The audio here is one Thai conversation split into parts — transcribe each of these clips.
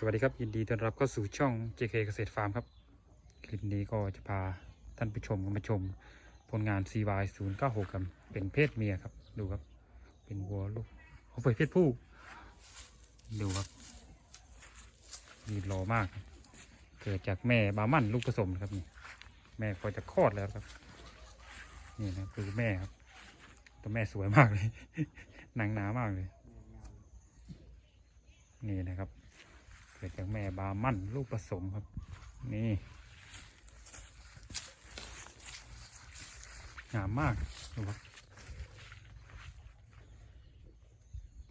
สวัสดีครับยินดีต้อนรับเข้าสู่ช่อง JK เกษตรฟาร์มครับ คลิปนี้ก็จะพาท่านผู้ชมมาชม ผลงาน CY 0 9 6ครับเป็นเพศเมียครับ ดูครับ เป็นวัวลูกเขาเปิดเพศผู้ ดูครับมีรอมาก เกิดจากแม่บามั่นลูกผสมครับนี่แม่ก็จะคลอดแล้วครับ นี่นะคือแม่ครับ ตัวแม่สวยมากเลยหนังหนามากเลย นี่นะครับ เกิดจากแม่บามั่นลูกผสมครับ นี่งามมากดูครับ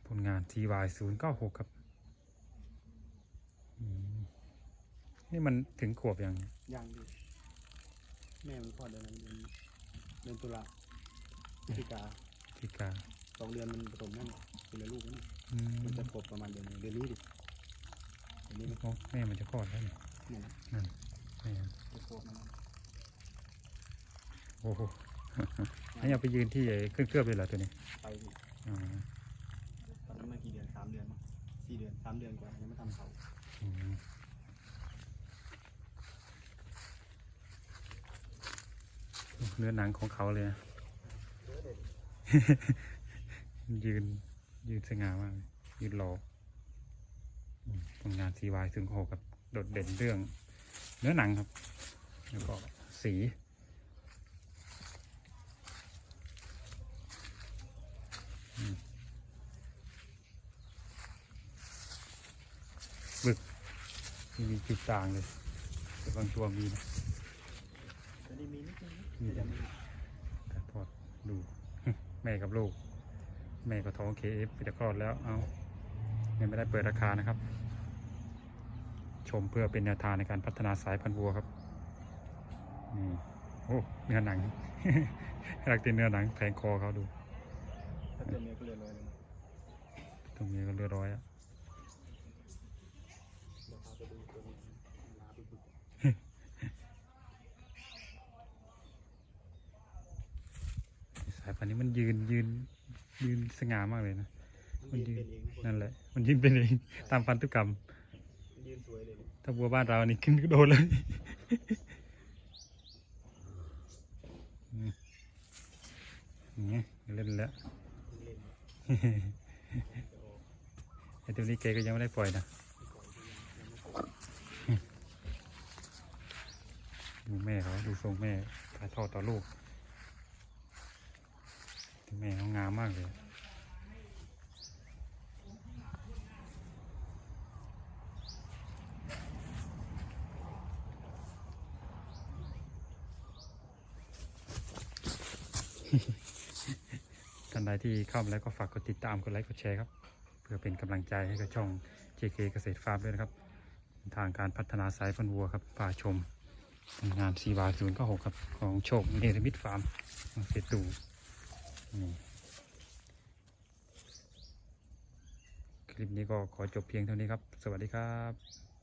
ผลงาน TY 0 9 6 ครับอืมนี่มันถึงขวบยังยังดิแม่มันคลอดเดือนนั้นเดือนเดือนตุลาพฤศจิกาที่กาสองเดือนมันผสมนั่นคนละลูกนั่นอืมมันจะครบประมาณเดือนหนึ่งเดือนนี้ดิ เดือนนี้มันโอ้แม่มันจะคลอดแล้วเนี่ยนั่นแหละนั่นแม่จะครบมันโอ้โห ให้เอาไปยืนที่ไอ้เครื่องเคลือบเลยเหรอตัวนี้ไปดิอ่าตอนนั้นมากี่เดือนสามเดือนมั้งสี่เดือนสามเดือนกว่ายังไม่ทำเขาอืมเนื้อหนังของเขาเลยนะ ยืนยืนสง่ามากเลยยืนรออืม ผลงาน CY ถึงโหกับโดดเด่นเรื่องเนื้อหนังครับ แล้วก็สีบึกมีจุดต่างเลยแต่บางตัวมีนะมีแต่มีถ่ายทอดดู แม่กับลูก แม่ก็ท้องเคเอฟจะคลอดแล้ว เอา ยังไม่ได้เปิดราคานะครับ ชมเพื่อเป็นแนวทางในการพัฒนาสายพันธุ์วัวครับนี่โอ้เนื้อหนังรักตินเนื้อหนังแทงคอเขาดูตัวเมียก็เรือนลอยนะตรงนี้ก็เรียบร้อยอะสายพันธุ์นี้มันยืนยืนยืนสง่ามากเลยนะ มันยืนเป็นเองนะนั่นแหละ มันยืนเป็นเองตามพันธุกรรมมันยืนสวยเลยเนี่ยถ้าวัวบ้านเรานี่ขึ้นก็โดนเลยอืมนี่เล่นแล้วมันเล่นเนี่ยจะออกไอ้ตัวนี้เกก็ยังไม่ได้ปล่อยนะไปก่อนที่ยังยังไม่ปล่อยดูแม่เขาดูทรงแม่ถ่ายทอดต่อลูกแม่เขางามมากเลย ท่านใดที่เข้ามาแล้วก็ฝากกดติดตามกดไลค์กดแชร์ครับ เพื่อเป็นกำลังใจให้กับช่อง JK เกษตรฟาร์มด้วยนะครับ ทางการพัฒนาสายพันธุ์วัวครับพาชมงานซีวาศูนย์ก็หกครับ ของโชคเนรมิตฟาร์มของเสตูนี่คลิปนี้ก็ขอจบเพียงเท่านี้ครับ สวัสดีครับ